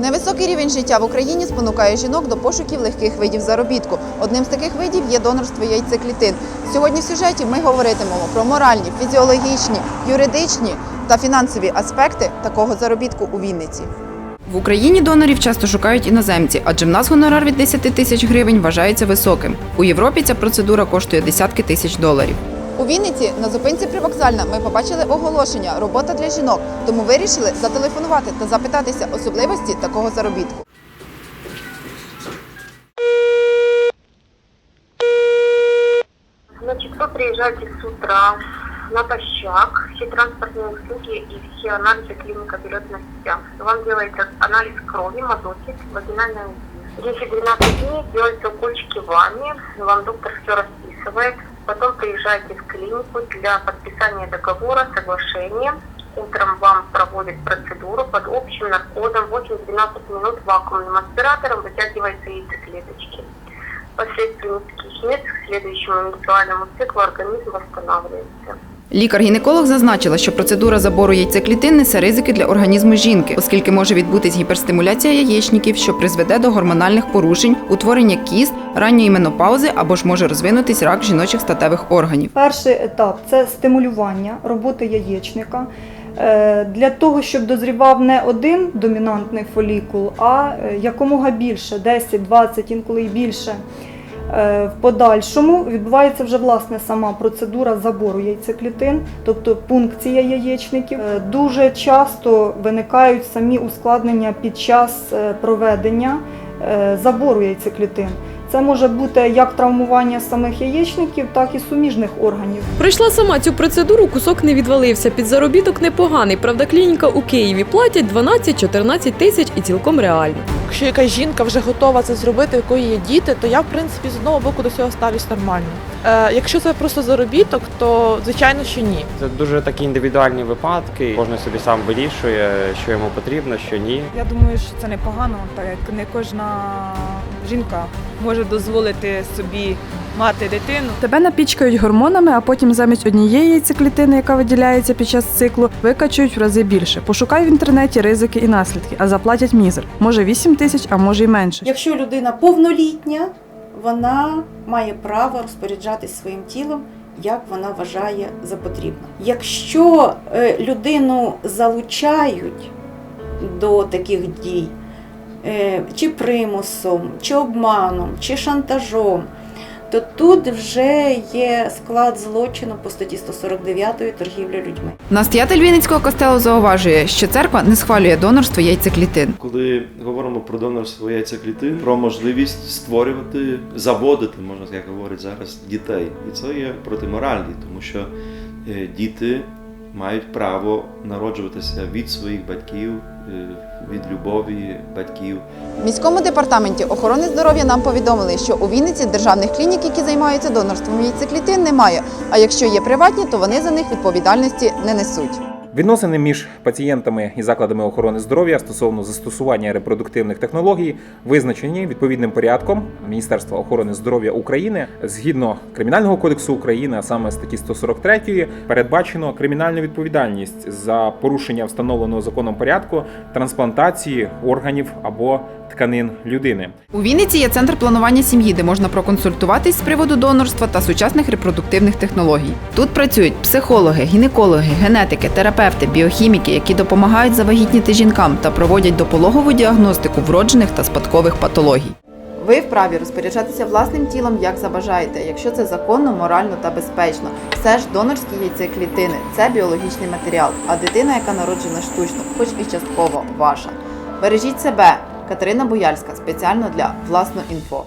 Невисокий рівень життя в Україні спонукає жінок до пошуків легких видів заробітку. Одним з таких видів є донорство яйцеклітин. Сьогодні в сюжеті ми говоритимемо про моральні, фізіологічні, юридичні та фінансові аспекти такого заробітку у Вінниці. В Україні донорів часто шукають іноземці, адже в нас гонорар від 10 тисяч гривень вважається високим. У Європі ця процедура коштує десятки тисяч доларів. У Вінниці на зупинці привокзальна ми побачили оголошення Робота для жінок, тому вирішили зателефонувати та запитатися особливості такого заробітку. Значит, вы приезжаете с утра натощак, все транспортные услуги и все анализы клиника берет на себя. Вам делается анализ крови, мазотик, вагинальная УЗИ. 10-12 дней делаются укольчики вами, вам доктор все расписывает. Потом приезжаете в клинику для подписания договора, соглашения. Утром вам проводят процедуру под общим наркозом. 8-12 минут вакуумным аспиратором вытягиваются яйцеклеточки. Последствия нескольких месяцев к следующему менструальному циклу организм восстанавливается. Лікар-гінеколог зазначила, що процедура забору яйцеклітин несе ризики для організму жінки, оскільки може відбутись гіперстимуляція яєчників, що призведе до гормональних порушень, утворення кіст, ранньої менопаузи або ж може розвинутись рак жіночих статевих органів. Перший етап це стимулювання роботи яєчника. Е, Для того, щоб дозрівав не один домінантний фолікул, а е, якомога більше 10, 20, інколи і більше. Е, В подальшому відбувається вже власне сама процедура забору яйцеклітин, тобто пункція яєчників. Дуже часто виникають самі ускладнення під час проведення забору яйцеклітин. Це може бути як травмування самих яєчників, так і суміжних органів. Пройшла сама цю процедуру, кусок не відвалився. Під заробіток непоганий. Правда, клініка у Києві платять 12-14 тисяч і цілком реально. Якщо якась жінка вже готова це зробити, у якої є діти, то я в принципі з одного боку до цього ставлюсь нормально. Е, якщо це просто заробіток, то звичайно, що ні. Це дуже такі індивідуальні випадки. Кожен собі сам вирішує, що йому потрібно, що ні. Я думаю, що це непогано, так як не кожна жінка може дозволити собі мати дитину. Тебе напічкають гормонами, а потім замість однієї яйцеклітини, яка виділяється під час циклу, викачують в рази більше. Пошукай в інтернеті ризики і наслідки, а заплатять мізер. Може 8 тисяч, а може й менше. Якщо людина повнолітня, вона має право розпоряджатись своїм тілом, як вона вважає за потрібне. Якщо е, людину залучають до таких дій, чи примусом, чи обманом, чи шантажом, то тут вже є склад злочину по статті 149 торгівля людьми. Настоятель Вінницького костелу зауважує, що церква не схвалює донорство яйцеклітин. Коли говоримо про донорство яйцеклітин, про можливість створювати, заводити, можна як говорять зараз, дітей. І це є протиморальні, тому що е, діти мають право народжуватися від своїх батьків, е, від любові батьків. В міському департаменті охорони здоров'я нам повідомили, що у Вінниці державних клінік, які займаються донорством яйцеклітин, немає. А якщо є приватні, то вони за них відповідальності не несуть. Відносини між пацієнтами і закладами охорони здоров'я стосовно застосування репродуктивних технологій визначені відповідним порядком Міністерства охорони здоров'я України згідно Кримінального кодексу України, а саме статті 143, передбачено кримінальну відповідальність за порушення встановленого законом порядку трансплантації органів або тканин людини. У Вінниці є центр планування сім'ї, де можна проконсультуватись з приводу донорства та сучасних репродуктивних технологій. Тут працюють психологи, гінекологи, генетики, терапевти, біохіміки, які допомагають завагітніти жінкам та проводять допологову діагностику вроджених та спадкових патологій. Ви вправі розпоряджатися власним тілом, як забажаєте, якщо це законно, морально та безпечно. Все ж донорські яйцеклітини це біологічний матеріал, а дитина, яка народжена штучно, хоч і частково ваша. Бережіть себе. Катерина Бояльська спеціально для власно інфо.